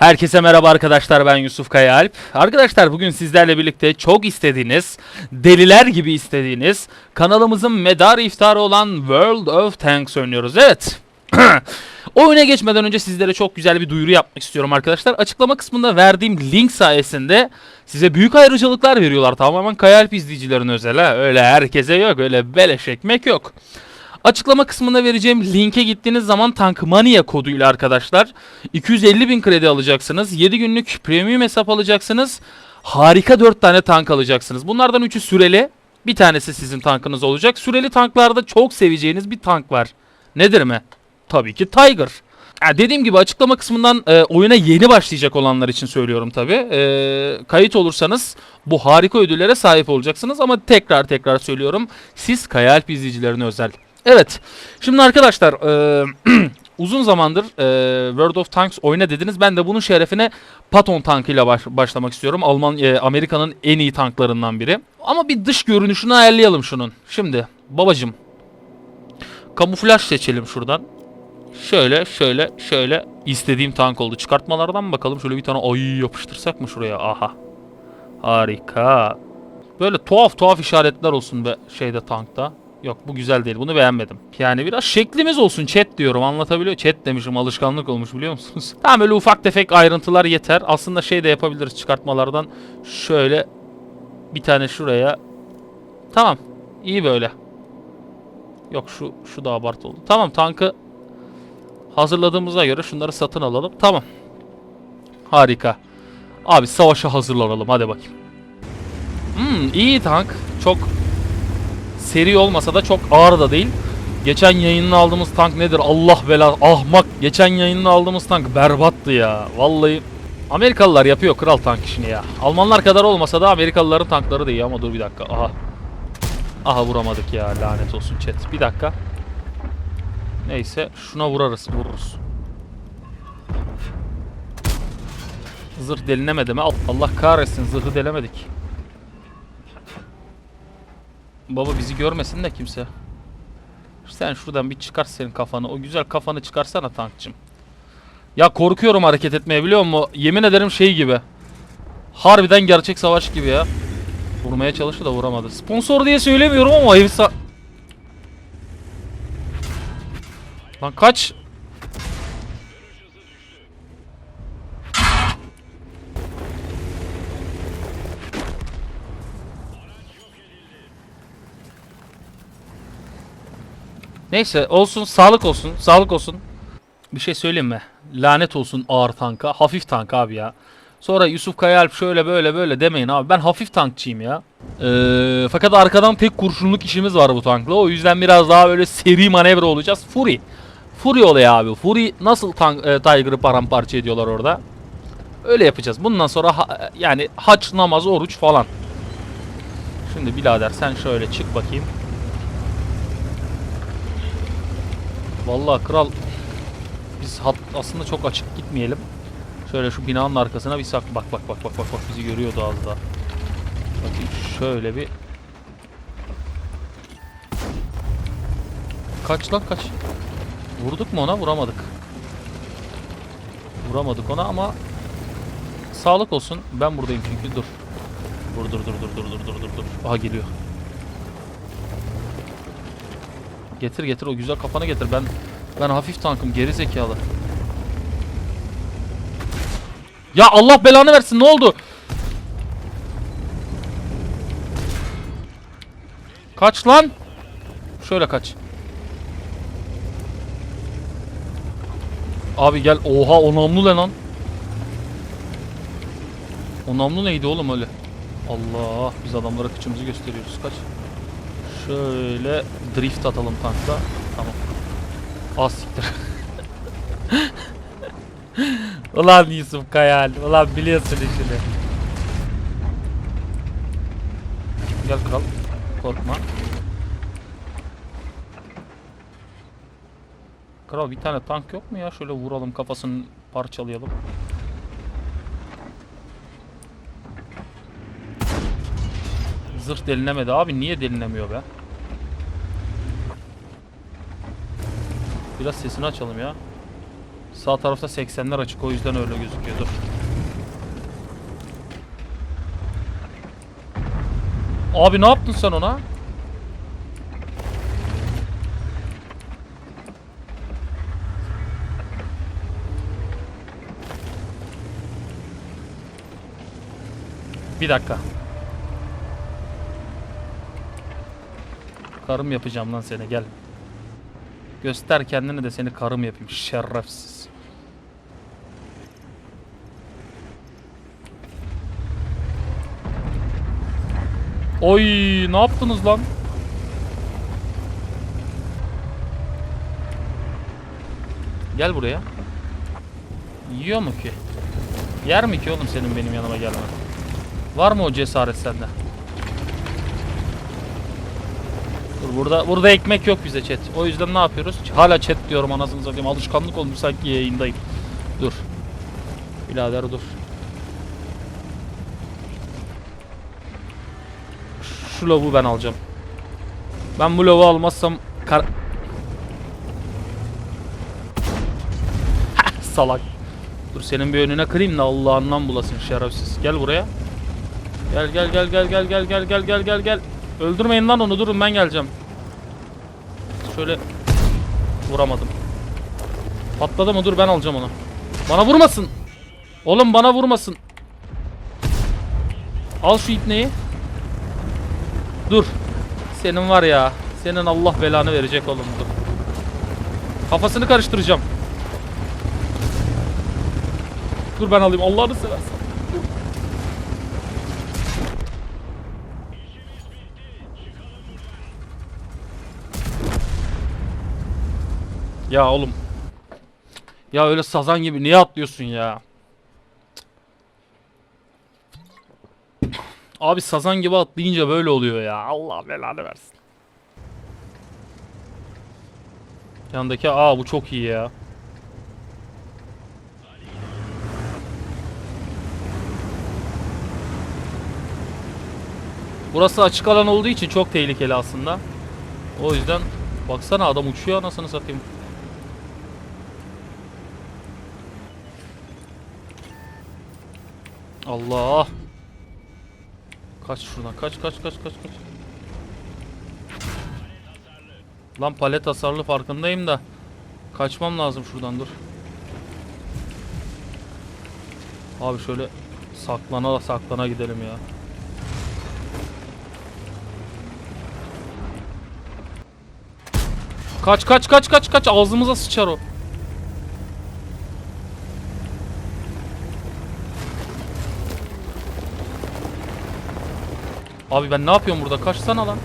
Herkese merhaba arkadaşlar ben Yusuf Kayaalp. Arkadaşlar bugün sizlerle birlikte çok istediğiniz, deliler gibi istediğiniz kanalımızın medarı iftarı olan World of Tanks oynuyoruz. Evet. Oyuna geçmeden önce sizlere çok güzel bir duyuru yapmak istiyorum arkadaşlar. Açıklama kısmında verdiğim link sayesinde size büyük ayrıcalıklar veriyorlar. Tamamen Kayalp izleyicilerin özel ha. Öyle herkese yok. Öyle beleş ekmek yok. Açıklama kısmına vereceğim linke gittiğiniz zaman Tankmania koduyla arkadaşlar 250 bin kredi alacaksınız. 7 günlük premium hesap alacaksınız. Harika 4 tane tank alacaksınız. Bunlardan 3'ü süreli. Bir tanesi sizin tankınız olacak. Süreli tanklarda çok seveceğiniz bir tank var. Nedir mi? Tabii ki Tiger. Ha, dediğim gibi açıklama kısmından e, oyuna yeni başlayacak olanlar için söylüyorum tabi. kayıt olursanız bu harika ödüllere sahip olacaksınız ama tekrar tekrar söylüyorum. Siz Kayalp izleyicilerine özel. Evet. Şimdi arkadaşlar e, uzun zamandır e, World of Tanks oyna dediniz. Ben de bunun şerefine Patton tankıyla baş, başlamak istiyorum. Alman e, Amerika'nın en iyi tanklarından biri. Ama bir dış görünüşünü ayarlayalım şunun. Şimdi babacım kamuflaj seçelim şuradan. Şöyle şöyle şöyle istediğim tank oldu. Çıkartmalardan bakalım? Şöyle bir tane ayı yapıştırsak mı şuraya? Aha. Harika. Böyle tuhaf tuhaf işaretler olsun be şeyde tankta. Yok bu güzel değil. Bunu beğenmedim. Yani biraz şeklimiz olsun chat diyorum. Anlatabiliyor. Chat demişim alışkanlık olmuş biliyor musunuz? tamam öyle ufak tefek ayrıntılar yeter. Aslında şey de yapabiliriz çıkartmalardan. Şöyle bir tane şuraya. Tamam. İyi böyle. Yok şu şu da abart oldu. Tamam tankı hazırladığımıza göre şunları satın alalım. Tamam. Harika. Abi savaşa hazırlanalım. Hadi bakayım. Hmm, iyi tank. Çok seri olmasa da çok ağır da değil. Geçen yayınını aldığımız tank nedir? Allah bela ahmak. Geçen yayınını aldığımız tank berbattı ya. Vallahi Amerikalılar yapıyor kral tank işini ya. Almanlar kadar olmasa da Amerikalıların tankları da iyi ama dur bir dakika. Aha. Aha vuramadık ya lanet olsun chat. Bir dakika. Neyse şuna vurarız vururuz. Zırh delinemedi mi? Allah kahretsin zırhı delemedik. Baba bizi görmesin de kimse. Sen şuradan bir çıkar senin kafanı. O güzel kafanı çıkarsana tankçım. Ya korkuyorum hareket etmeye biliyor musun? Yemin ederim şey gibi. Harbiden gerçek savaş gibi ya. Vurmaya çalıştı da vuramadı. Sponsor diye söylemiyorum ama efsa... Lan kaç? Neyse olsun sağlık olsun sağlık olsun. Bir şey söyleyeyim mi? Lanet olsun ağır tanka. Hafif tank abi ya. Sonra Yusuf Kayalp şöyle böyle böyle demeyin abi. Ben hafif tankçıyım ya. Ee, fakat arkadan tek kurşunluk işimiz var bu tankla. O yüzden biraz daha böyle seri manevra olacağız. Fury. Fury oluyor abi. Fury nasıl tank, e, Tiger'ı paramparça ediyorlar orada. Öyle yapacağız. Bundan sonra ha- yani haç, namaz, oruç falan. Şimdi birader sen şöyle çık bakayım. Vallahi kral biz hat aslında çok açık gitmeyelim. Şöyle şu binanın arkasına bir sak bak bak bak bak bak bak bizi görüyordu az daha. Bakayım şöyle bir Kaç lan kaç. Vurduk mu ona? Vuramadık. Vuramadık ona ama sağlık olsun. Ben buradayım çünkü. Dur. Dur dur dur dur dur dur dur dur. Aha geliyor. Getir getir o güzel kafana getir. Ben ben hafif tankım geri zekalı. Ya Allah belanı versin ne oldu? Kaç lan? Şöyle kaç. Abi gel. Oha o namlu ne lan? O namlu neydi oğlum öyle? Allah biz adamlara kıçımızı gösteriyoruz. Kaç. Şöyle drift atalım tankla. Tamam. Az siktir. Ulan Yusuf Kayal. Ulan biliyorsun işini. Gel kral. Korkma. Kral bir tane tank yok mu ya? Şöyle vuralım kafasını parçalayalım. Zırh delinemedi abi. Niye delinemiyor be? Biraz sesini açalım ya. Sağ tarafta 80'ler açık o yüzden öyle gözüküyor. Dur. Abi ne yaptın sen ona? Bir dakika. Karım yapacağım lan seni gel. Göster kendini de seni karım yapayım şerefsiz. Oy ne yaptınız lan? Gel buraya. Yiyor mu ki? Yer mi ki oğlum senin benim yanıma gelmen? Var mı o cesaret sende? Dur burada burada ekmek yok bize chat. O yüzden ne yapıyoruz? Hala chat diyorum anasını satayım. Alışkanlık olmuş sanki yayındayım. Dur. Birader dur. Şu lavuğu ben alacağım. Ben bu lavuğu almazsam kar... Salak. Dur senin bir önüne kırayım da Allah'ından bulasın şerefsiz. Gel buraya. Gel gel gel gel gel gel gel gel gel gel gel. Öldürmeyin lan onu durun ben geleceğim. Şöyle vuramadım. Patladı mı? Dur ben alacağım onu. Bana vurmasın. Oğlum bana vurmasın. Al şu ipneyi. Dur. Senin var ya. Senin Allah belanı verecek oğlum dur. Kafasını karıştıracağım. Dur ben alayım Allah'ını seversen. Ya oğlum. Ya öyle sazan gibi niye atlıyorsun ya? Abi sazan gibi atlayınca böyle oluyor ya. Allah belanı versin. Yandaki aa bu çok iyi ya. Burası açık alan olduğu için çok tehlikeli aslında. O yüzden baksana adam uçuyor anasını satayım. Allah. Kaç şuradan. Kaç kaç kaç kaç kaç. Lan palet hasarlı farkındayım da. Kaçmam lazım şuradan dur. Abi şöyle saklana saklana gidelim ya. Kaç kaç kaç kaç kaç ağzımıza sıçar o. Abi ben ne yapıyorum burada? Kaçsana lan.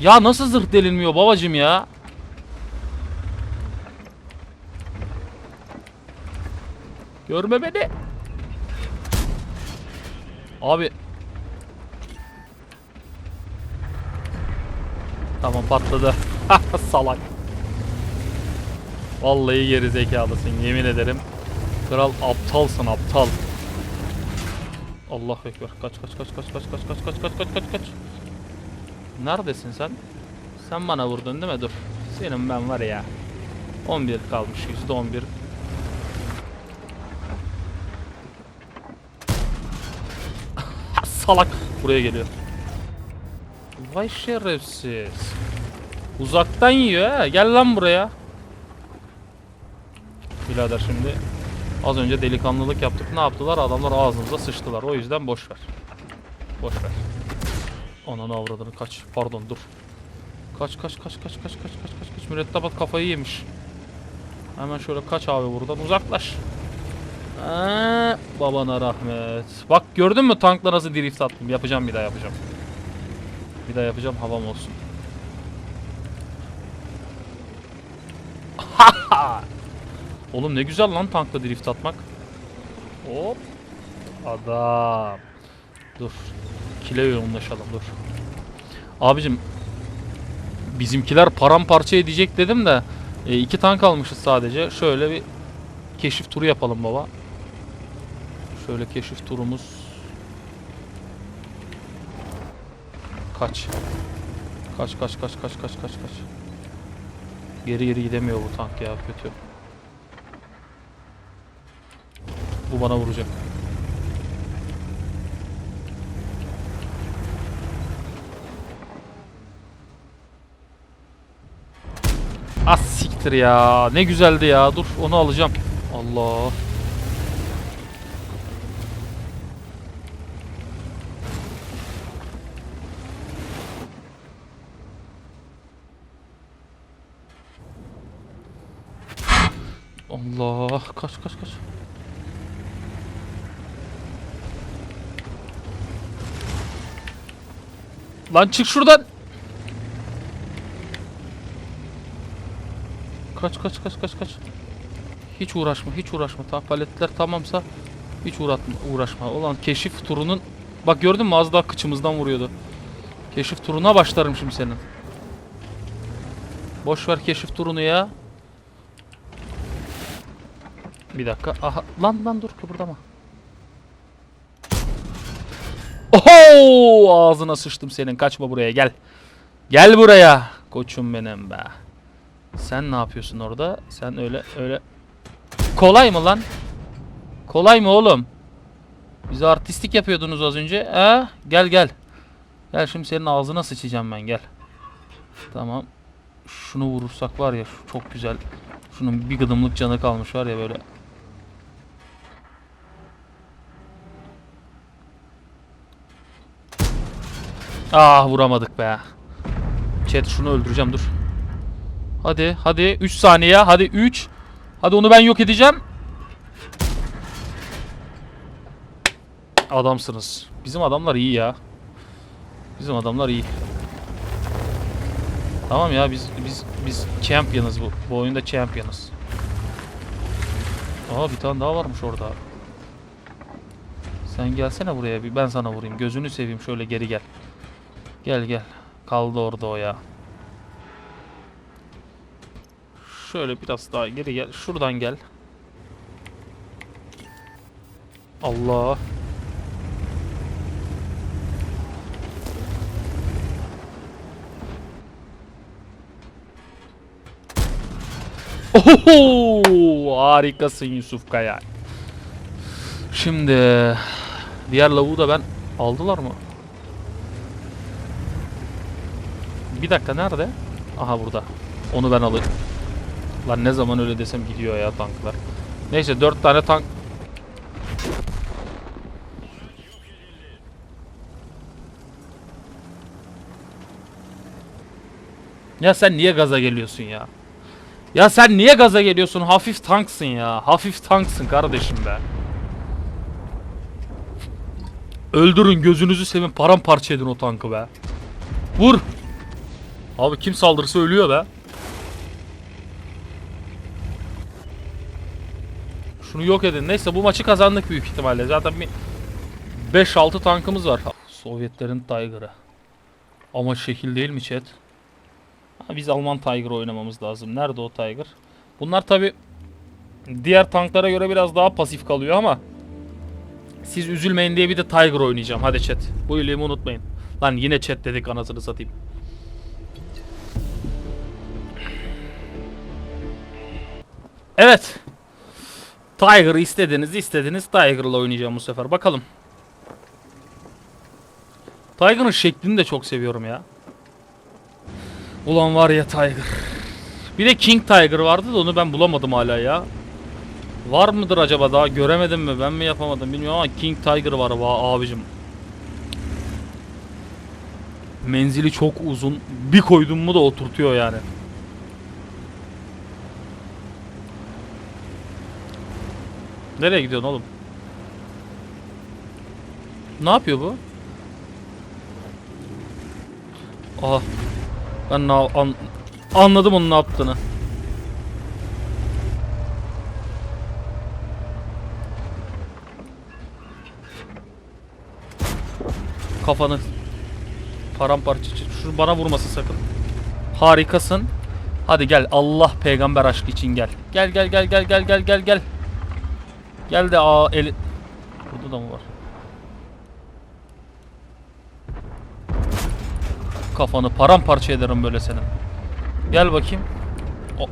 Ya nasıl zırh delinmiyor babacım ya? Görme beni. Abi. Tamam patladı. Salak. Vallahi geri zekalısın yemin ederim. Kral aptalsın aptal. Allah ekber. Kaç kaç kaç kaç kaç kaç kaç kaç kaç kaç kaç kaç. Neredesin sen? Sen bana vurdun değil mi? Dur. Senin ben var ya. 11 kalmış. Yüzde 11. Salak. Buraya geliyor. Vay şerefsiz. Uzaktan yiyor ha. Gel lan buraya. Birader şimdi Az önce delikanlılık yaptık. Ne yaptılar? Adamlar ağzımıza sıçtılar. O yüzden boş ver. Boş ver. Ananı avradını kaç. Pardon dur. Kaç kaç kaç kaç kaç kaç kaç kaç kaç. Mürettebat kafayı yemiş. Hemen şöyle kaç abi buradan uzaklaş. Aa, babana rahmet. Bak gördün mü tankla nasıl drift attım. Yapacağım bir daha yapacağım. Bir daha yapacağım havam olsun. Oğlum ne güzel lan tankla drift atmak. Hop. Adam. Dur. Kile yoğunlaşalım dur. Abicim. Bizimkiler paramparça edecek dedim de. E, iki tank almışız sadece. Şöyle bir keşif turu yapalım baba. Şöyle keşif turumuz. Kaç. Kaç kaç kaç kaç kaç kaç kaç. Geri geri gidemiyor bu tank ya kötü. Bu bana vuracak. Siktir ya. Ne güzeldi ya. Dur onu alacağım. Allah. Kaç kaç kaç. Lan çık şuradan. Kaç kaç kaç kaç kaç. Hiç uğraşma hiç uğraşma. Ta paletler tamamsa hiç uğratma, uğraşma. Ulan keşif turunun bak gördün mü az daha kıçımızdan vuruyordu. Keşif turuna başlarım şimdi senin. Boş ver keşif turunu ya. Bir dakika. Aha lan lan dur kıpırdama. Oho! Ağzına sıçtım senin. Kaçma buraya gel. Gel buraya. Koçum benim be. Sen ne yapıyorsun orada? Sen öyle öyle Kolay mı lan? Kolay mı oğlum? Bize artistik yapıyordunuz az önce. Ha? Gel gel. Gel şimdi senin ağzına sıçacağım ben gel. Tamam. Şunu vurursak var ya çok güzel. Şunun bir gıdımlık canı kalmış var ya böyle. Ah vuramadık be. Chat şunu öldüreceğim dur. Hadi hadi 3 saniye hadi 3. Hadi onu ben yok edeceğim. Adamsınız. Bizim adamlar iyi ya. Bizim adamlar iyi. Tamam ya biz biz biz champion'ız bu. Bu oyunda champion'ız. Aa bir tane daha varmış orada. Sen gelsene buraya bir ben sana vurayım. Gözünü seveyim şöyle geri gel. Gel gel. Kaldı orada o ya. Şöyle biraz daha geri gel. Şuradan gel. Allah. Oho! Harikasın Yusuf Kaya. Şimdi diğer lavuğu da ben aldılar mı? Bir dakika nerede? Aha burada. Onu ben alayım. Lan ne zaman öyle desem gidiyor ya tanklar. Neyse 4 tane tank Ya sen niye gaza geliyorsun ya? Ya sen niye gaza geliyorsun? Hafif tanksın ya. Hafif tanksın kardeşim be. Öldürün gözünüzü sevin paramparça edin o tankı be. Vur. Abi kim saldırırsa ölüyor be. Şunu yok edin. Neyse bu maçı kazandık büyük ihtimalle. Zaten bir 5-6 tankımız var. Sovyetlerin Tiger'ı. Ama şekil değil mi chat? Ha, biz Alman Tiger oynamamız lazım. Nerede o Tiger? Bunlar tabi diğer tanklara göre biraz daha pasif kalıyor ama siz üzülmeyin diye bir de Tiger oynayacağım. Hadi chat. Bu iyiliğimi unutmayın. Lan yine chat dedik anasını satayım. Evet. Tiger istediniz istediniz Tiger'la oynayacağım bu sefer. Bakalım. Tiger'ın şeklini de çok seviyorum ya. Ulan var ya Tiger. Bir de King Tiger vardı da onu ben bulamadım hala ya. Var mıdır acaba daha göremedim mi ben mi yapamadım bilmiyorum ama King Tiger var va abicim. Menzili çok uzun. Bir koydum mu da oturtuyor yani. Nereye gidiyorsun oğlum? Ne yapıyor bu? Aha. Ben ne an, anladım onun ne yaptığını. Kafanı paramparça şu bana vurmasın sakın. Harikasın. Hadi gel Allah peygamber aşkı için gel. Gel gel gel gel gel gel gel gel. Gel de aa eli Burada da mı var? kafanı paramparça ederim böyle senin. Gel bakayım. O-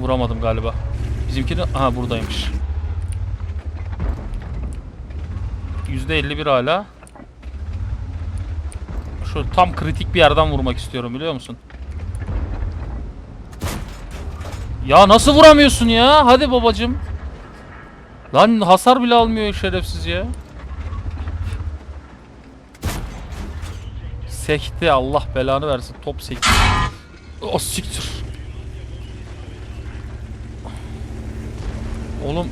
Vuramadım galiba. Bizimkini aha buradaymış. %51 hala. Şu tam kritik bir yerden vurmak istiyorum biliyor musun? Ya nasıl vuramıyorsun ya? Hadi babacım. Lan hasar bile almıyor şerefsiz ya. Sekti Allah belanı versin. Top sekti. O siktir. Oğlum.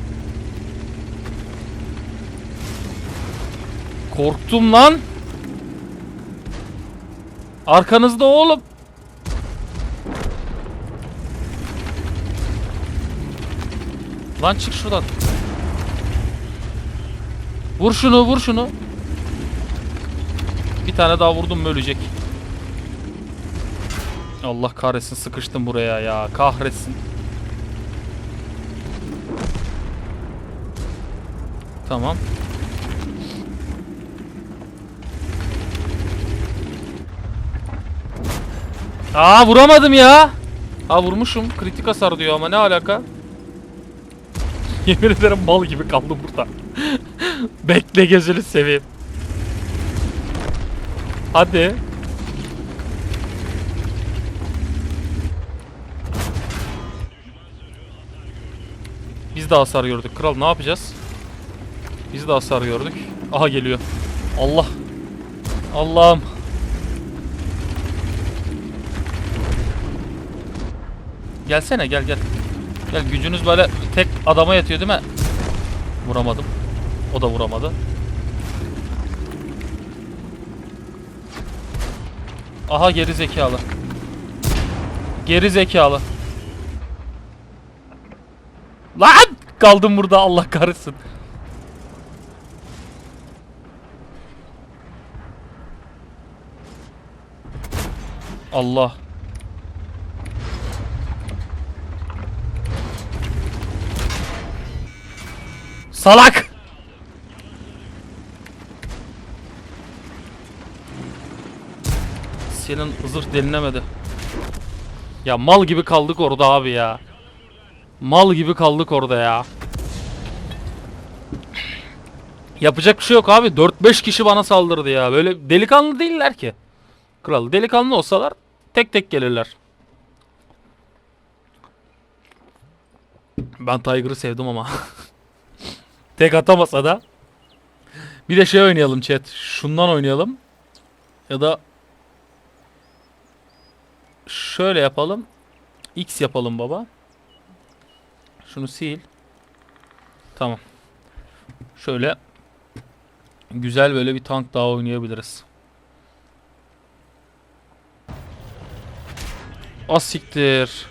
Korktum lan. Arkanızda oğlum. Lan çık şuradan. Vur şunu, vur şunu. Bir tane daha vurdum ölecek. Allah kahretsin sıkıştım buraya ya. Kahretsin. Tamam. Aa vuramadım ya. Ha vurmuşum. Kritik hasar diyor ama ne alaka? Yemin ederim mal gibi kaldım burada. Bekle gözünü seveyim. Hadi. Biz de hasar gördük. Kral ne yapacağız? Biz de hasar gördük. Aha geliyor. Allah. Allah'ım. Gelsene gel gel. Gel gücünüz böyle tek adama yatıyor değil mi? Vuramadım. O da vuramadı. Aha geri zekalı. Geri zekalı. Lan! Kaldım burada Allah kahretsin. Allah. Salak! Senin zırh delinemedi. Ya mal gibi kaldık orada abi ya. Mal gibi kaldık orada ya. Yapacak bir şey yok abi. 4-5 kişi bana saldırdı ya. Böyle delikanlı değiller ki. Kral delikanlı olsalar tek tek gelirler. Ben Tiger'ı sevdim ama. tek atamasa da. Bir de şey oynayalım chat. Şundan oynayalım. Ya da şöyle yapalım. X yapalım baba. Şunu sil. Tamam. Şöyle güzel böyle bir tank daha oynayabiliriz. Az siktir.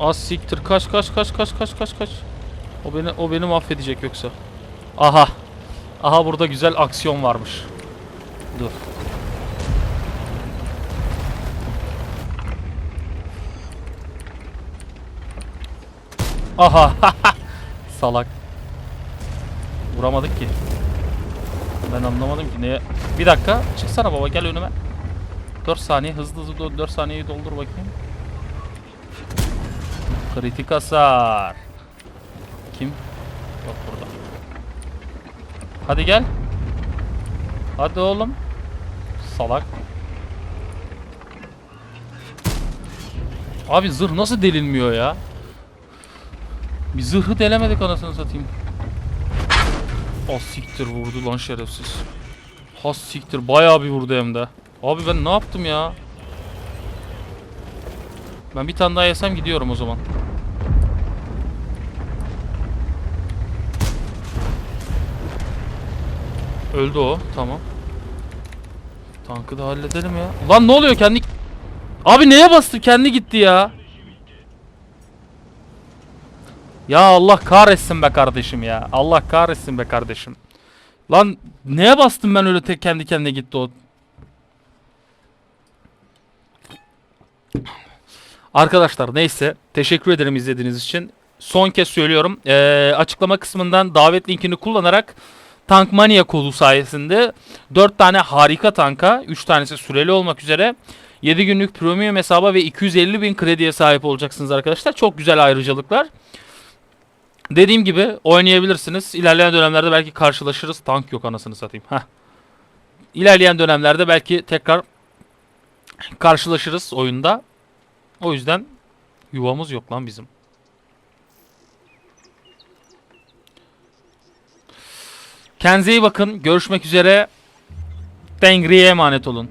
Az siktir. Kaç kaç kaç kaç kaç kaç kaç. O beni o beni mahvedecek yoksa. Aha. Aha burada güzel aksiyon varmış. Dur. Aha. Salak. Vuramadık ki. Ben anlamadım ki neye. Bir dakika. Çıksana baba gel önüme. 4 saniye hızlı hızlı 4 saniyeyi doldur bakayım. Kritik hasar. Kim? Yok burada. Hadi gel. Hadi oğlum. Salak. Abi zırh nasıl delinmiyor ya? Bir zırhı delemedik anasını satayım. Az siktir vurdu lan şerefsiz. Has siktir bayağı bir vurdu hem de. Abi ben ne yaptım ya? Ben bir tane daha yesem gidiyorum o zaman. Öldü o. Tamam. Tankı da halledelim ya. Lan ne oluyor kendi... Abi neye bastı? Kendi gitti ya. Ya Allah kahretsin be kardeşim ya. Allah kahretsin be kardeşim. Lan neye bastım ben öyle tek kendi kendine gitti o. Arkadaşlar neyse teşekkür ederim izlediğiniz için. Son kez söylüyorum. Ee, açıklama kısmından davet linkini kullanarak Tank Mania kolu sayesinde 4 tane harika tanka, 3 tanesi süreli olmak üzere 7 günlük premium hesaba ve 250 bin krediye sahip olacaksınız arkadaşlar. Çok güzel ayrıcalıklar. Dediğim gibi oynayabilirsiniz. İlerleyen dönemlerde belki karşılaşırız. Tank yok anasını satayım. Heh. İlerleyen dönemlerde belki tekrar karşılaşırız oyunda. O yüzden yuvamız yok lan bizim. Kendinize iyi bakın. Görüşmek üzere. Tengri'ye emanet olun.